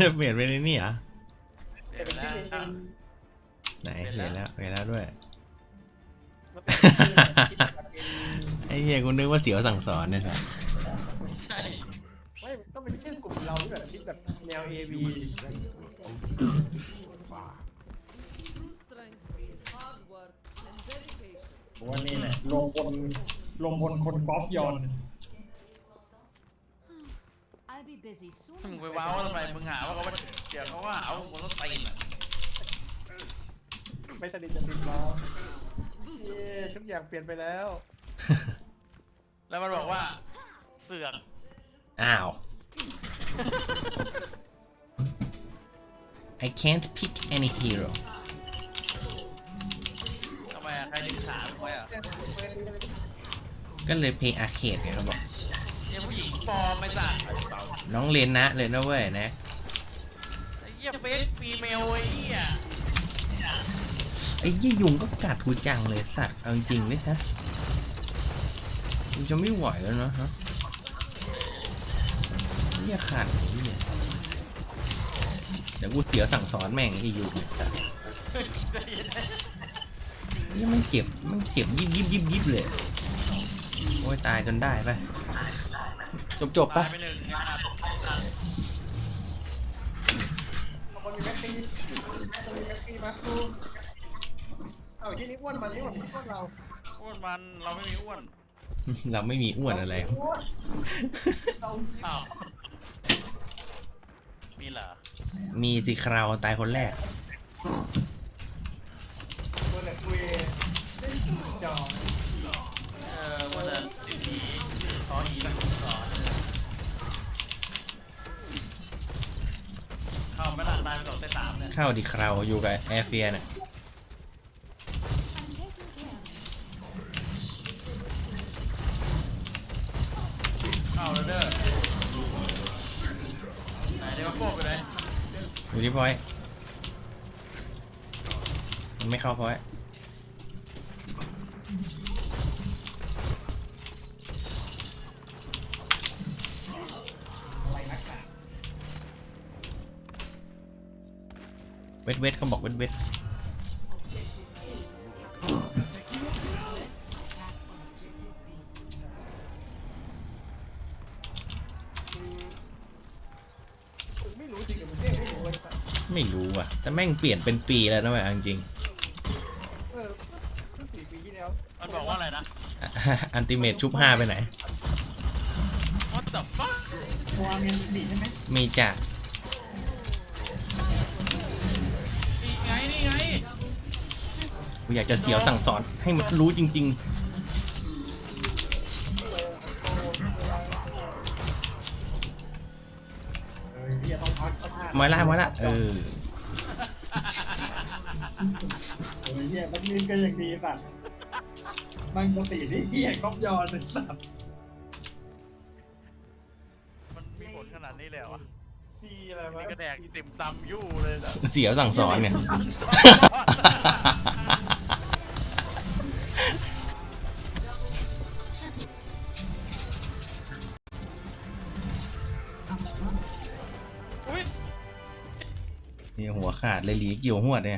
จะเปลี่ยนไปในนี่เหรอเปลี่ยนไปแล้วไหนเปลี่ยนแล้วเปลี่ยนแล้วด้วยมันเป็นชื่อคิดแบบเป็นไอ้เหี้ยกูนึกว่าเสียวสั่งสอนเนี่ยสัสใช่ไม่ต้องเป็นชื่อกลุ่มเราที่แบบคิดแบบแนว AV strength, hard work, and dedication. วันนี้แหละลงบนลงบนคนกอล์ฟยอน busy soon. ถ้ามึงไปว้าวทำไมมึงหาว่าเขาว่าเดี๋ยวเขาว่าเอามึงต้องตีนอะไม่สนิทจะติดเราเย้ทุกอย่างเปลี่ยนไปแล้ว แล้วมันบอกว่าเสือกอ้าว I can't pick any hero ทำไมอะใครดึงขามึงไว้อะก็เลย play arcade ไงเขาบอกเนี่ยผู้หญิงปลอมไม่สั่ง น้องเลนนะเลยนะเว้ยนะไอ้เหี้ยเฟซฟีเมลไอ้เหี้ยไอ้ยี่ยุงก็กัดกูจังเลยสัตว์เอาจริงๆเลยฮะกูจะไม่ไหวแล้วเนอะฮะเหี้ยขาดไอ้เหี้ยเดี๋ยวกูเสียวสั่งสอนแม่งไอ้ยุงเนี่ยสัตว์นี่มันเจ็บมันเจ็บยิบยิบยิบยิบเลยโอ้ยตายจนได้ปะ จบจบๆตาปะยไปหนึ่งนะครับบางคนมีแม็กซี่บางคนมีแม็กซี่มาดูเอาที่นี้อ้วนมันนี่หว่าไม่ใช่อ้วนเราอ้วนมันเราไม่มีอ้วนเราไม่มีอ้วนอะไรอ้วนเราอ้าวมีเหรอมีสิคราวตายคนแรกตัวเนี่ยคุยเล่นจอเออมันจะ ไม่หลังตายไปสองเซตสามเนี่ยเข้าดิคราวอยู่กับแอร์เฟียเนี่ย I'm taking care of you. เข้าแล้วเด้อไหนเดี๋ยวโก้ไปไหนอยู่ที่พอยต์มันไม่เข้าพอยต์ วทเวทเขาบอกเวทเวทคือไม่รู้จริงหรือมันเท่ไม่รู้เลยสัตว์ไม่รู้ว่ะ แต่แม่งเปลี่ยนเป็นปีแล้วนะเว้ยเอาจริงเออเพิ่งสี่ปีที่แล้วมันบอกว่าอะไรนะ อันติเมตชุบห้าไปไหน What the fuck ตัวเมียนดีใช่ไหมมีจ้ะนี่ นี่ไงกูอยากจะเสียวสั่งสอนให้มันรู้จริงเออเฮียต้องพักต้องพักๆมาละมาละเออเออเฮียมันยืนกันอย่างดีสัตว์มันปกตินี่เฮียกอล์ฟยอนเลยสัตว์มันมีผลขนาดนี้เลยเหรอวะ ซีอะไรวะนี่ก็แดกติ่มซำยู่เลยนะเสียวสั่งสอนเนี่ย อุ้ยนี่หัวขาดเลยหลีเกี่ยวหัวดเนี่ย